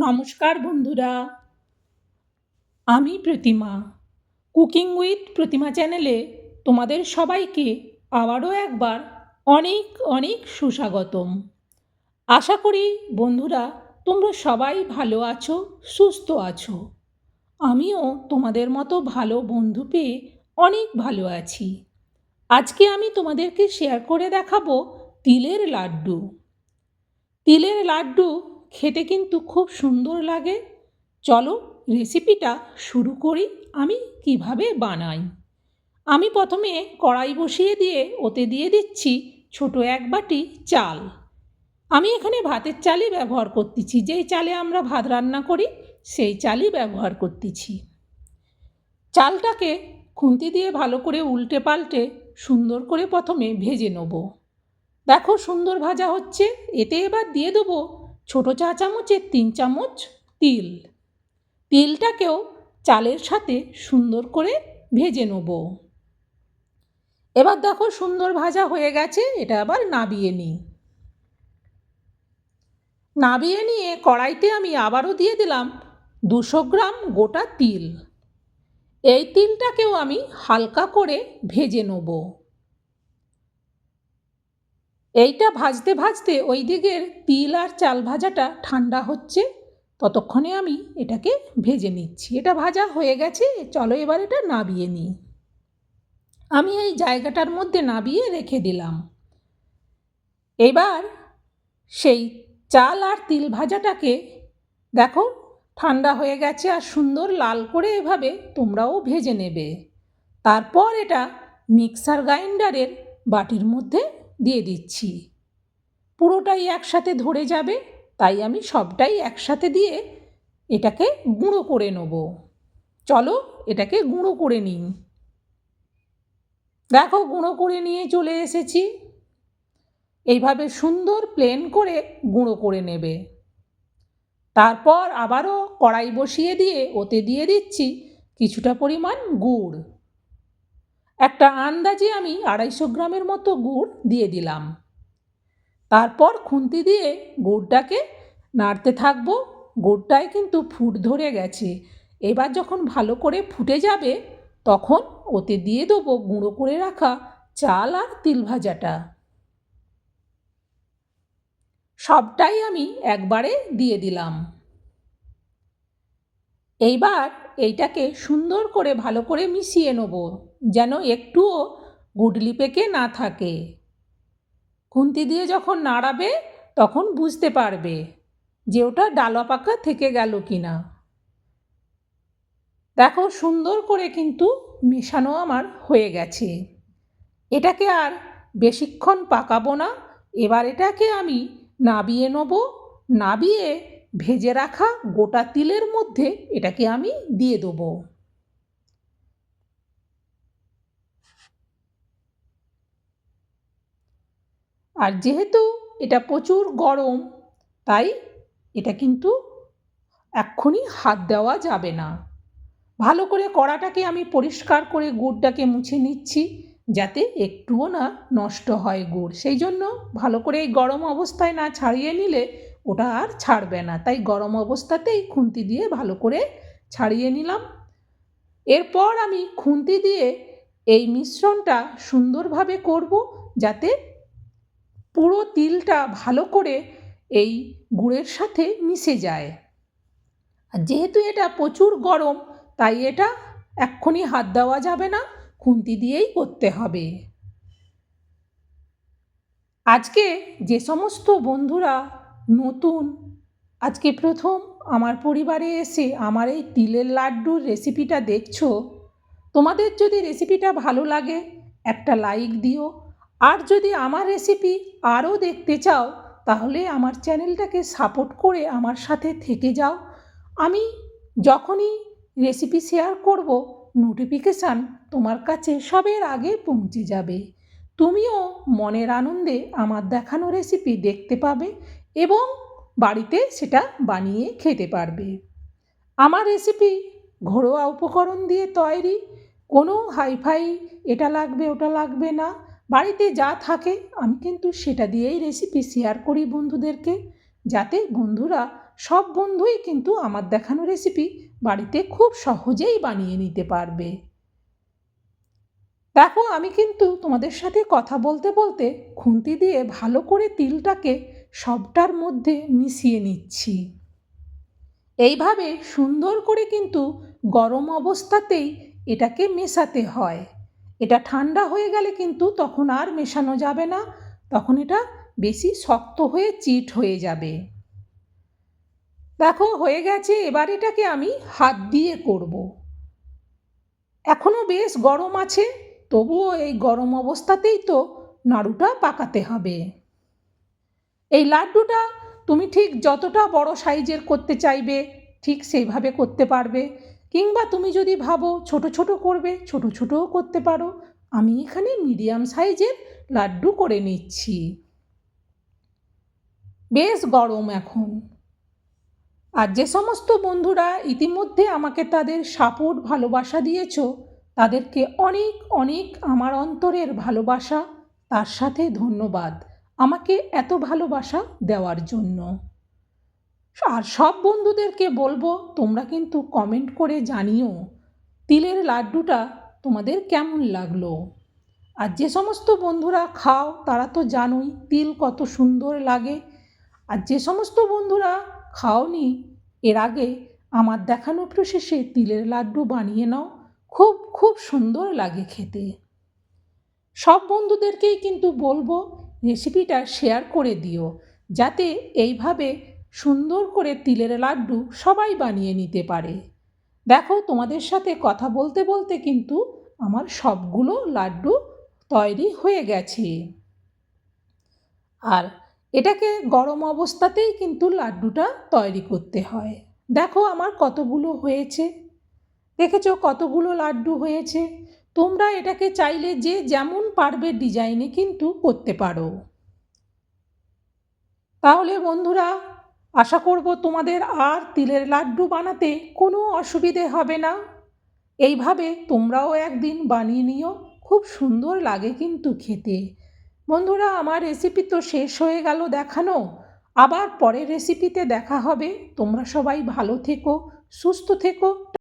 নমস্কার বন্ধুরা। আমি প্রতিমা। কুকিং উইথ প্রতিমা চ্যানেলে তোমাদের সবাইকে আবারও একবার অনেক অনেক সুস্বাগতম। আশা করি বন্ধুরা তোমরা সবাই ভালো আছো, সুস্থ আছো। আমিও তোমাদের মতো ভালো বন্ধু পেয়ে অনেক ভালো আছি। আজকে আমি তোমাদেরকে শেয়ার করে দেখাবো তিলের লাড্ডু। তিলের লাড্ডু খেতে কিন্তু খুব সুন্দর লাগে। চলো রেসিপিটা শুরু করি আমি কীভাবে বানাই। আমি প্রথমে কড়াই বসিয়ে দিয়ে ওতে দিয়ে দিচ্ছি ছোট এক বাটি চাল। আমি এখানে ভাতের চালই ব্যবহার করতেছি, যেই চালে আমরা ভাত রান্না করি সেই চালই ব্যবহার করতেছি। চালটাকে খুন্তি দিয়ে ভালো করে উল্টে পাল্টে সুন্দর করে প্রথমে ভেজে নেব। দেখো সুন্দর ভাজা হচ্ছে, এতে এবার দিয়ে দেবো ছোট চা চামচের তিন চামচ তিল। তিলটাকেও চালের সাথে সুন্দর করে ভেজে নেব। এবার দেখো সুন্দর ভাজা হয়ে গেছে, এটা আবার নাবিয়ে নিই। নাবিয়ে নিয়ে কড়াইতে আমি আবারও দিয়ে দিলাম দুশো গ্রাম গোটা তিল। এই তিলটাকেও আমি হালকা করে ভেজে নেব। এইটা ভাজতে ভাজতে ওই দিকের তিল আর চাল ভাজাটা ঠান্ডা হচ্ছে। ততক্ষণে আমি এটাকে ভেজে নিচ্ছি। এটা ভাজা হয়ে গেছে, চলো এবার এটা নাবিয়ে নিই। আমি এই জায়গাটার মধ্যে নাবিয়ে রেখে দিলাম। এবার সেই চাল আর তিল ভাজাটাকে দেখো, ঠান্ডা হয়ে গেছে আর সুন্দর লাল করে এভাবে তোমরাও ভেজে নেবে। তারপর এটা মিক্সার গ্রাইন্ডারের বাটির মধ্যে দিয়ে দিচ্ছি। পুরোটাই একসাথে ধরে যাবে, তাই আমি সবটাই একসাথে দিয়ে এটাকে গুঁড়ো করে নেব। চলো এটাকে গুঁড়ো করে নিই। দেখো গুঁড়ো করে নিয়ে চলে এসেছি। এইভাবে সুন্দর প্লেন করে গুঁড়ো করে নেবে। তারপর আবারও কড়াই বসিয়ে দিয়ে ওতে দিয়ে দিচ্ছি কিছুটা পরিমাণ গুড়। একটা আন্দাজে আমি আড়াইশো গ্রামের মতো গুড় দিয়ে দিলাম। তারপর খুন্তি দিয়ে গুড়টাকে নাড়তে থাকব। গুড়টায় কিন্তু ফুট ধরে গেছে। এবার যখন ভালো করে ফুটে যাবে, তখন ওতে দিয়ে দেবো গুঁড়ো করে রাখা চাল আর তিল ভাজাটা। সবটাই আমি একবারে দিয়ে দিলাম। এইবার এইটাকে সুন্দর করে ভালো করে মিশিয়ে নেব, যেন একটুও গুডলি পেকে না থাকে। খুন্তি দিয়ে যখন নাড়াবে, তখন বুঝতে পারবে যে ওটা ডালা পাকা থেকে গেল কি না দেখো সুন্দর করে কিন্তু মেশানো আমার হয়ে গেছে। এটাকে আর বেশিক্ষণ পাকাবো না, এবার এটাকে আমি নাবিয়ে নেব, নাবিয়ে ভেজে রাখা গোটা তিলের মধ্যে এটাকে আমি দিয়ে দেবো। আর যেহেতু এটা প্রচুর গরম, তাই এটা কিন্তু এক্ষুনি হাত দেওয়া যাবে না। ভালো করে কড়াটাকে আমি পরিষ্কার করে গুড়টাকে মুছে নিচ্ছি, যাতে একটুও না নষ্ট হয় গুড়। সেই জন্য ভালো করে এই গরম অবস্থায় না ছাড়িয়ে নিলে ওটা আর ছাড়বে না। তাই গরম অবস্থাতেই খুন্তি দিয়ে ভালো করে ছাড়িয়ে নিলাম। এরপর আমি খুন্তি দিয়ে এই মিশ্রণটা সুন্দরভাবে করব যাতে পুরো তিলটা ভালো করে এই গুড়ের সাথে মিশে যায়। আর যেহেতু এটা প্রচুর গরম, তাই এটা এক্ষুনি হাত দেওয়া যাবে না, খুন্তি দিয়েই করতে হবে। আজকে যে সমস্ত বন্ধুরা নতুন। আজকে প্রথম আমার পরিবারে এসে আমার এই তিলের লাড্ডুর রেসিপিটা দেখছ? তোমাদের যদি রেসিপিটা ভালো লাগে, একটা লাইক দিও। আর যদি আমার রেসিপি আরও দেখতে চাও, তাহলে আমার চ্যানেলটাকে সাপোর্ট করে আমার সাথে থেকে যাও। আমি যখনই রেসিপি শেয়ার করব নোটিফিকেশান তোমার কাছে সবের আগে পৌঁছে যাবে। তুমিও মনের আনন্দে আমার দেখানো রেসিপি দেখতে পাবে এবং বাড়িতে সেটা বানিয়ে খেতে পারবে। আমার রেসিপি ঘরোয়া উপকরণ দিয়ে তৈরি। কোনো হাইফাই এটা লাগবে, ওটা লাগবে না। বাড়িতে যা থাকে, আমি কিন্তু সেটা দিয়েই রেসিপি শেয়ার করি বন্ধুদেরকে, যাতে বন্ধুরা, সব বন্ধুই কিন্তু আমার দেখানো রেসিপি বাড়িতে খুব সহজেই বানিয়ে নিতে পারবে। দেখো, আমি কিন্তু তোমাদের সাথে কথা বলতে বলতে খুন্তি দিয়ে ভালো করে তিলটাকে সবটার মধ্যে মিশিয়ে নিচ্ছি। এইভাবে সুন্দর করে কিন্তু গরম অবস্থাতেই এটাকে মেশাতে হয়। এটা ঠান্ডা হয়ে গেলে কিন্তু তখন আর মেশানো যাবে না, তখন এটা বেশি শক্ত হয়ে চিট হয়ে যাবে। দেখো, হয়ে গেছে, এবার এটাকে আমি হাত দিয়ে করব। এখনও বেশ গরম আছে, তবুও এই গরম অবস্থাতেই তো নাড়ুটা পাকাতে হবে। এই লাড্ডুটা তুমি ঠিক যতটা বড় সাইজের করতে চাইবে, ঠিক সেইভাবে করতে পারবে। কিংবা তুমি যদি ভাবো ছোট ছোট করবে, ছোট ছোটও করতে পারো। আমি এখানে মিডিয়াম সাইজের লাড্ডু করে নিচ্ছি। বেশ গরম এখন। আর যে সমস্ত বন্ধুরা ইতিমধ্যে আমাকে তাদের সাপোর্ট, ভালোবাসা দিয়েছ, তাদেরকে অনেক অনেক আমার অন্তরের ভালোবাসা, তার সাথে ধন্যবাদ। আমাকে এত ভালোবাসা দেওয়ার জন্য। আর সব বন্ধুদেরকে বলব, তোমরা কিন্তু কমেন্ট করে জানিও, তিলের লাড্ডুটা তোমাদের কেমন লাগল? আর যে সমস্ত বন্ধুরা খাও, তারা তো জানোই তিল কত সুন্দর লাগে। আর যে সমস্ত বন্ধুরা খাওনি, এর আগে আমার দেখানো প্রসেসে তিলের লাড্ডু বানিয়ে নাও, খুব খুব সুন্দর লাগে খেতে। সব বন্ধুদেরকেই কিন্তু বলব রেসিপিটা শেয়ার করে দিও, যাতে এইভাবে সুন্দর করে তিলের লাড্ডু সবাই বানিয়ে নিতে পারে। দেখো, তোমাদের সাথে কথা বলতে বলতে কিন্তু আমার সবগুলো লাড্ডু তৈরি হয়ে গেছে। আর এটাকে গরম অবস্থাতেই কিন্তু লাড্ডুটা তৈরি করতে হয়। দেখো, আমার কতগুলো হয়েছে। দেখেছ, কতগুলো লাড্ডু হয়েছে? তোমরা এটাকে চাইলে যে যেমন পারবে ডিজাইনে কিন্তু করতে পারো। তাহলে বন্ধুরা, আশা করব তোমাদের আর তিলের লাড্ডু বানাতে কোনো অসুবিধে হবে না। এইভাবে তোমরাও একদিন বানিয়ে নিও, খুব সুন্দর লাগে কিন্তু খেতে। বন্ধুরা, আমার রেসিপি তো শেষ হয়ে গেল দেখানো। আবার পরের রেসিপিতে দেখা হবে। তোমরা সবাই ভালো থেকো, সুস্থ থেকো।